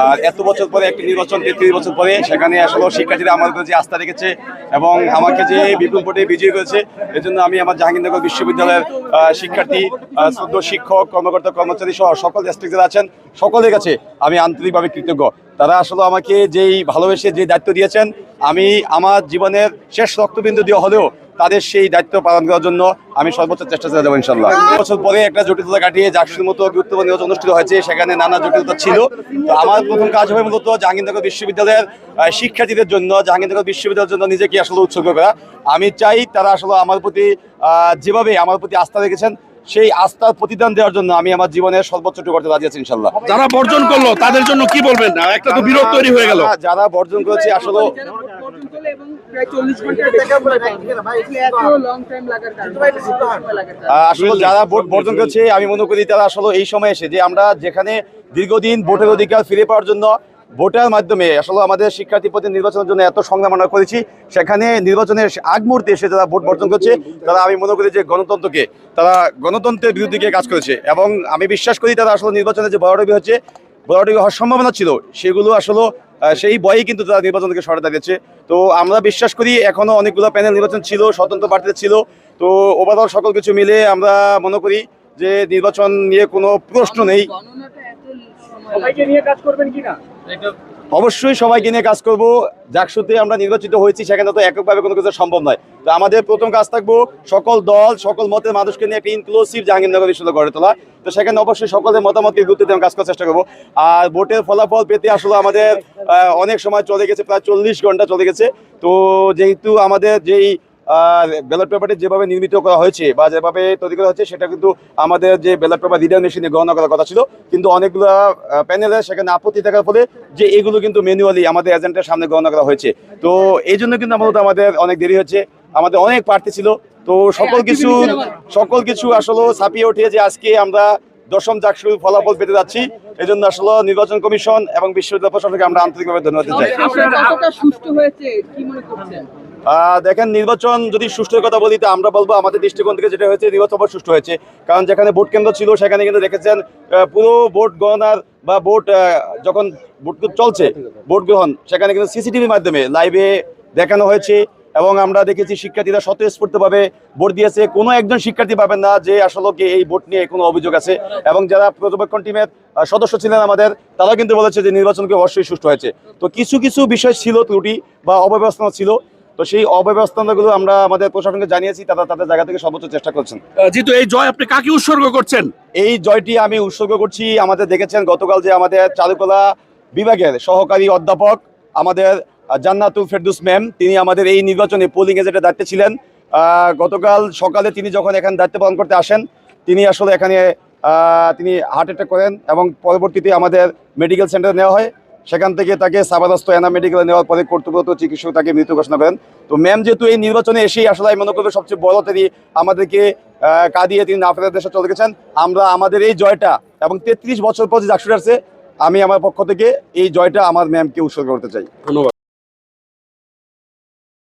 আর এত বছর পরে একটি নির্বাচন তেত্রিশ বছর পরে সেখানে আসলে শিক্ষার্থীরা আমার উপর যে আস্থা রেখেছে এবং আমাকে যে বিপুল ভোটে বিজয়ী করেছে এজন্য আমি আমার জাহাঙ্গীরনগর বিশ্ববিদ্যালয়ের শিক্ষার্থী আহ, শ্রদ্ধ শিক্ষক কর্মকর্তা কর্মচারী সহ সকল ডিস্ট্রিক্ট যারা আছেন সকলের কাছে আমি আন্তরিকভাবে কৃতজ্ঞ। তারা আসলে আমাকে যেই ভালোবেসে যে দায়িত্ব দিয়েছেন আমি আমার জীবনের শেষ রক্তবিন্দু দিয়ে হলেও তাদের সেই দায়িত্ব পালন করার জন্য আমি সর্বোচ্চ চেষ্টা করে যাব ইনশাল্লাহ বছর পরে একটা জটিলতা কাটিয়ে জাকসুর মতো গুরুত্বপূর্ণ নির্বাচন অনুষ্ঠিত হয়েছে সেখানে নানা জটিলতা ছিল। তো আমার প্রথম কাজ হবে মূলত জাহাঙ্গীরনগর বিশ্ববিদ্যালয়ের শিক্ষার্থীদের জন্য জাহাঙ্গীরনগর বিশ্ববিদ্যালয়ের জন্য নিজেকে আসলে উৎসর্গ করা। আমি চাই তারা আসলে আমার প্রতি আহ, যেভাবে আমার প্রতি আস্থা রেখেছেন সেই আস্থার প্রতিদান দেওয়ার জন্য আমি আমার জীবনের সর্বোচ্চটুকু করতে রাজি আছি ইনশাল্লাহ যারা বর্জন করল তাদের জন্য কি বলবেন? না একটা তো বিরোধ তৈরি হয়ে গেল। যারা- বর্জন করেছে আসলে আসলে যারা ভোট বর্জন করছে আমি মনে করি তারা আসলে এই সময় এসে যে আমরা যেখানে দীর্ঘদিন ভোটের অধিকার ফিরে পাওয়ার জন্য ভোটের মাধ্যমে আসলে আমাদের শিক্ষার্থী প্রতি নির্বাচনের জন্য এত সংগ্রাম আমরা করেছি সেখানে নির্বাচনের আগ মুহূর্তে এসে যারা ভোট বর্জন করছে তারা আমি মনে করি যে গণতন্ত্রকে তারা গণতন্ত্রের বিরুদ্ধে গিয়ে কাজ করেছে। এবং আমি বিশ্বাস করি তারা আসলে নির্বাচনে যে বড়ডবি হচ্ছে বড়ডবি হওয়ার সম্ভাবনা ছিল। সেগুলো আসলে সেই বয়েই কিন্তু তারা নির্বাচন থেকে সরে দাঁড়িয়েছে তো আমরা বিশ্বাস করি এখনও অনেকগুলো প্যানেল নির্বাচন ছিল স্বতন্ত্র প্রার্থীদের ছিল। তো ওভারঅল সকল কিছু মিলে আমরা মনে করি যে নির্বাচন নিয়ে কোনো প্রশ্ন নেই। সবাইকে নিয়ে কাজ করবেন কিনা? অবশ্যই সবাইকে নিয়ে কাজ করব। জাকসুতে আমরা নির্বাচিত হয়েছি, সেখানে তো এককভাবে কোনো কিছু সম্ভব নয়। তো আমাদের প্রথম কাজ থাকব সকল দল, সকল মতের মানুষকে নিয়ে একটা ইনক্লুসিভ জাহাঙ্গীরনগর বিশ্ববিদ্যালয় গড়ে তোলা। তো সেখানে অবশ্যই সকলের মতামতকে গুরুত্ব দিয়ে কাজ করার চেষ্টা করব। আর ভোটের ফলাফল পেতে আসলে আমাদের অনেক সময় চলে গেছে, প্রায় চল্লিশ ঘণ্টা চলে গেছে। তো যেহেতু আমাদের যেই ব্যালট পেপারটি যেভাবে নির্মিত করা হয়েছে বা যেভাবে তৈরি করা হয়েছে সেটা কিন্তু আমাদের যে ব্যালট পেপার রিডার মেশিনে গণনা করার কথা ছিল। কিন্তু অনেকগুলো প্যানেলে সেখানে আপত্তি থাকার ফলে যে এগুলো কিন্তু ম্যানুয়ালি আমাদের এজেন্টের সামনে গণনা করা হয়েছে। তো এই জন্য কিন্তু মূলত আমাদের অনেক দেরি হচ্ছে আমাদের অনেক প্রার্থী ছিল। তো সকল কিছু সকল কিছু আসলে ছাপিয়ে উঠে যে আজকে আমরা দশম চাকসুর ফলাফল পেতে যাচ্ছি এই জন্য আসলে নির্বাচন কমিশন এবং বিশ্ববিদ্যালয় প্রশাসনকে আমরা আন্তরিকভাবে ধন্যবাদ দিতে চাই। দেখেন, নির্বাচন যদি সুষ্ঠুর কথা বলি, তো আমরা বলব আমাদের দৃষ্টিকোণ থেকে যেটা হয়েছে, নির্বাচন সুষ্ঠু হয়েছে। কারণ যেখানে ভোট কেন্দ্র ছিল, সেখানে কিন্তু দেখেছেন পুরো ভোট গণনার বা ভোট যখন ভোট চলছে, ভোট গ্রহণ, সেখানে কিন্তু সিসিটিভির মাধ্যমে লাইভে দেখানো হয়েছে এবং আমরা দেখেছি শিক্ষার্থীরা স্বতঃস্ফূর্তভাবে ভোট দিয়েছে। কোনো একজন শিক্ষার্থী পাবেন না যে আসলে এই ভোট নিয়ে কোনো অভিযোগ আছে। এবং যারা পর্যবেক্ষণ টিমের সদস্য ছিলেন আমাদের তারা কিন্তু বলেছে যে নির্বাচনকে অবশ্যই সুষ্ঠু হয়েছে। তো কিছু কিছু বিষয় ছিল ত্রুটি বা অব্যবস্থা ছিল। তো সেই অব্যবস্থাগুলো আমরা আমাদের প্রশাসনকে জানিয়েছি তারা তাদের জায়গা থেকে সর্বোচ্চ চেষ্টা করছেন। যেহেতু এই জয় আপনি কাকে উৎসর্গ করছেন? এই জয়টি আমি উৎসর্গ করছি আমাদের দেখেছেন গতকাল যে আমাদের চারুকলা বিভাগের সহকারী অধ্যাপক আমাদের আহ, জান্নাতুল ফেরদুস ম্যাম তিনি আমাদের এই নির্বাচনে পোলিং এজেন্টের দায়িত্বে ছিলেন গতকাল সকালে তিনি যখন এখানে দায়িত্ব পালন করতে আসেন তিনি আসলে এখানে তিনি হার্ট অ্যাটাক করেন এবং পরবর্তীতে আমাদের মেডিকেল সেন্টারে নেওয়া হয়। সেখান থেকে তাকে সাবাদস্ত এনা মেডিকেলে নেওয়ার পরে কর্তব্যরত চিকিৎসক তাকে মৃত ঘোষণা করেন। তো ম্যাম যেহেতু এই নির্বাচনে এসেই আসলে আমি মনে করব সবচেয়ে বড় তিনি আমাদেরকে কাঁদিয়ে তিনি না ফেরার দেশে চলে গেছেন। আমরা আমাদের এই জয়টা এবং তেত্রিশ বছর পর যে আমি আমার পক্ষ থেকে এই জয়টা আমার ম্যামকে উৎসর্গ করতে চাই। ধন্যবাদ।